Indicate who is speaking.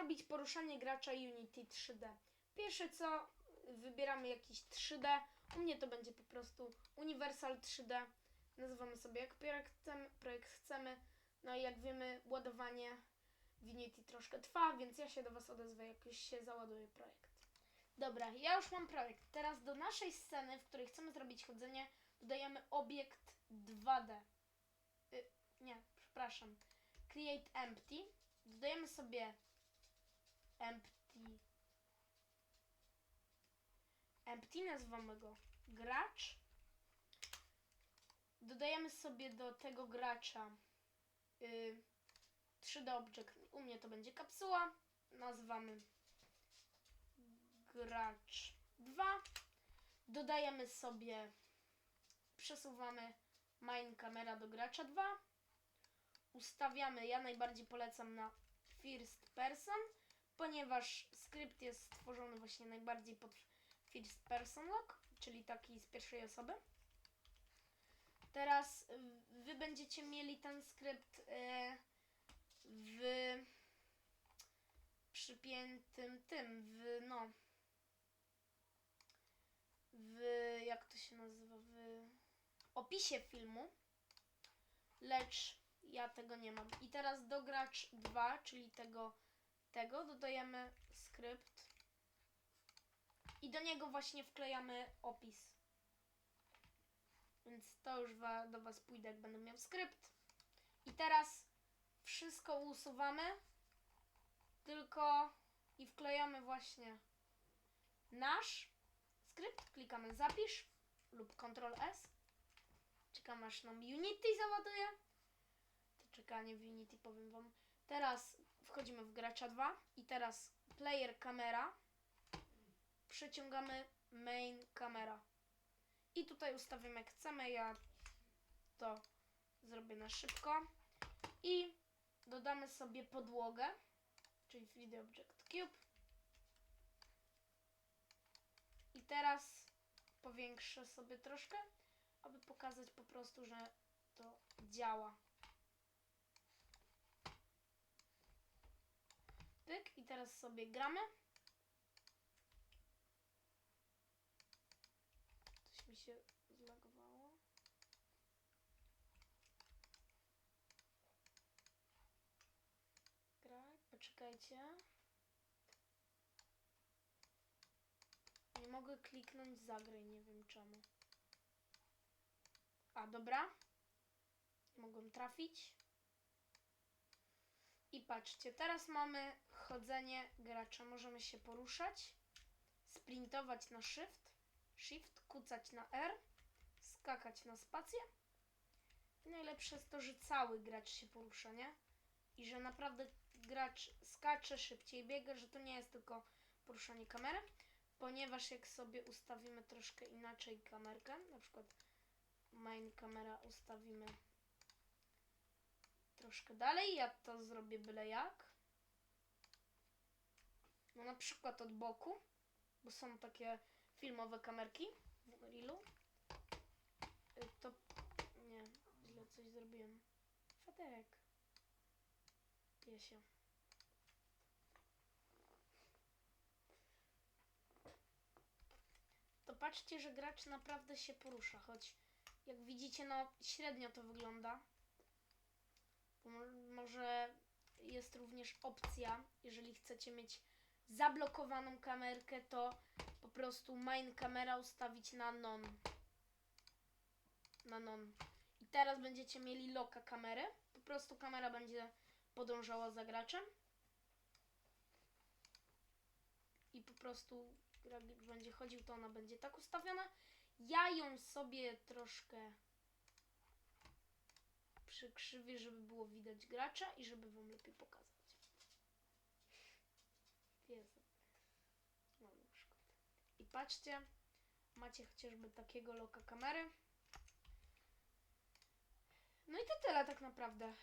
Speaker 1: zrobić poruszanie gracza Unity 3D? Pierwsze co, wybieramy jakiś 3D. U mnie to będzie po prostu Universal 3D. Nazywamy sobie jak projekt chcemy. No i jak wiemy, ładowanie w Unity troszkę trwa, więc ja się do Was odezwę, jak już się załaduje projekt. Dobra, ja już mam projekt. Teraz do naszej sceny, w której chcemy zrobić chodzenie, dodajemy obiekt 2D. Y, nie, przepraszam. Create empty. Dodajemy sobie empty. Empty, nazywamy go gracz. Dodajemy sobie do tego gracza y, 3D object. U mnie to będzie kapsuła. Nazywamy gracz 2. Dodajemy sobie, przesuwamy main kamera do gracza 2. Ustawiamy, ja najbardziej polecam na first person, ponieważ skrypt jest stworzony właśnie najbardziej pod first person lock, czyli taki z pierwszej osoby. Teraz y, wy będziecie mieli ten skrypt y, w przypiętym tym, w no w jak to się nazywa, w opisie filmu, lecz ja tego nie mam. I teraz do gracz 2, czyli tego, tego dodajemy skrypt i do niego właśnie wklejamy opis. Więc to już wa, do Was pójdę, jak będę miał skrypt. I teraz wszystko usuwamy, tylko i wklejamy właśnie nasz skrypt, klikamy zapisz lub Ctrl S. Czekam aż nam Unity załaduje. To czekanie w Unity powiem Wam. Teraz wchodzimy w gracza 2 i teraz player kamera. Przeciągamy main kamera. I tutaj ustawimy jak chcemy. Ja to zrobię na szybko. I dodamy sobie podłogę, czyli 3D Object Cube. I teraz powiększę sobie troszkę, aby pokazać po prostu, że to działa. Pyk i teraz sobie gramy. Coś mi się zlagowało. Graj, poczekajcie. Nie mogę kliknąć zagraj, nie wiem czemu. A, dobra. Nie mogłem trafić. Patrzcie, teraz mamy chodzenie gracza. Możemy się poruszać, sprintować na shift, shift, kucać na R, skakać na spację. I najlepsze jest to, że cały gracz się porusza, nie? I że naprawdę gracz skacze, szybciej biega, że to nie jest tylko poruszanie kamery ponieważ jak sobie ustawimy troszkę inaczej kamerkę, na przykład main kamera ustawimy troszkę dalej, ja to zrobię byle jak. No na przykład od boku, bo są takie filmowe kamerki w Reelu. Y, To nie, źle coś zrobiłem. Faterek. Je się. to patrzcie, że gracz naprawdę się porusza, choć jak widzicie, no średnio to wygląda. Bo mo- może jest również opcja, jeżeli chcecie mieć zablokowaną kamerkę, to po prostu main kamera ustawić na non. Na non. I teraz będziecie mieli loka kamery. Po prostu kamera będzie podążała za graczem. I po prostu jak będzie chodził, to ona będzie tak ustawiona. Ja ją sobie troszkę przykrzywię, żeby było widać gracza i żeby wam lepiej pokazać. Jezu. No przykład. I patrzcie, macie chociażby takiego loka kamery. No i to tyle tak naprawdę.